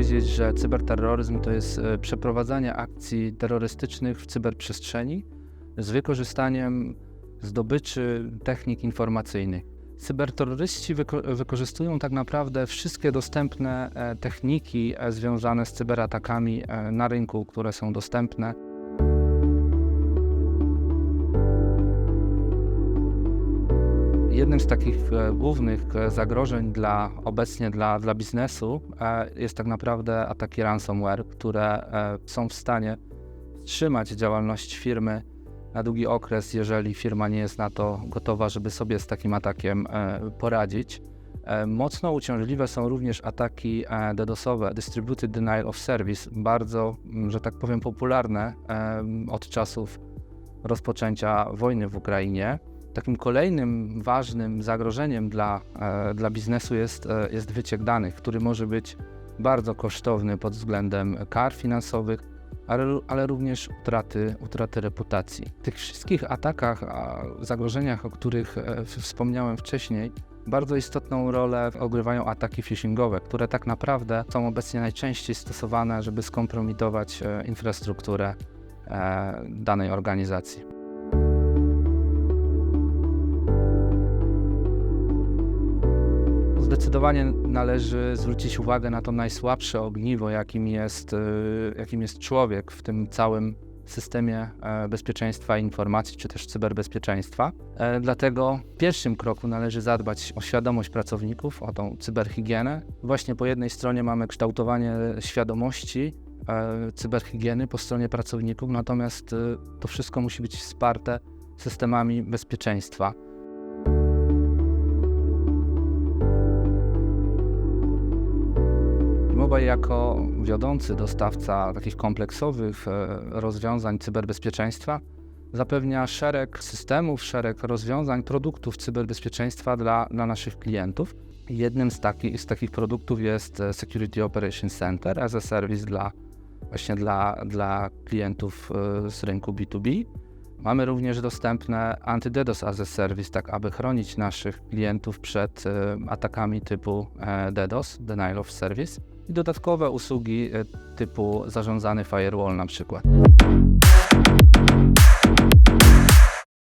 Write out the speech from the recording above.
powiedzieć, że cyberterroryzm to jest e, przeprowadzanie akcji terrorystycznych w cyberprzestrzeni z wykorzystaniem zdobyczy technik informacyjnych. Cyberterroryści wyko- wykorzystują tak naprawdę wszystkie dostępne e, techniki e, związane z cyberatakami na rynku, które są dostępne. Jednym z takich e, głównych e, zagrożeń dla, obecnie dla, dla biznesu e, jest tak naprawdę ataki ransomware, które są w stanie wstrzymać działalność firmy na długi okres, jeżeli firma nie jest na to gotowa, żeby sobie z takim atakiem poradzić. Mocno uciążliwe są również ataki DDoSowe, Distributed Denial of Service, bardzo, że tak powiem, popularne od czasów rozpoczęcia wojny w Ukrainie. Takim kolejnym ważnym zagrożeniem dla, e, dla biznesu jest, e, jest wyciek danych, który może być bardzo kosztowny pod względem kar finansowych, ale, ale również utraty, utraty reputacji. W tych wszystkich atakach, zagrożeniach, o których e, wspomniałem wcześniej, bardzo istotną rolę odgrywają ataki phishingowe, które tak naprawdę są obecnie najczęściej stosowane, żeby skompromitować infrastrukturę danej organizacji. Zdecydowanie należy zwrócić uwagę na to najsłabsze ogniwo, jakim jest, y, jakim jest człowiek w tym całym systemie e, bezpieczeństwa informacji, czy też cyberbezpieczeństwa. E, Dlatego w pierwszym kroku należy zadbać o świadomość pracowników, o tą cyberhigienę. Właśnie po jednej stronie mamy kształtowanie świadomości e, cyberhigieny po stronie pracowników, natomiast to wszystko musi być wsparte systemami bezpieczeństwa. Jako wiodący dostawca takich kompleksowych e, rozwiązań cyberbezpieczeństwa zapewnia szereg systemów, szereg rozwiązań, produktów cyberbezpieczeństwa dla, dla naszych klientów. Jednym z, taki, z takich produktów jest e, Security Operations Center as a service dla właśnie dla, dla klientów e, z rynku B2B. Mamy również dostępne Anti-DDoS as a Service, tak aby chronić naszych klientów przed atakami typu DDoS, Denial of Service i dodatkowe usługi e, typu zarządzany firewall na przykład.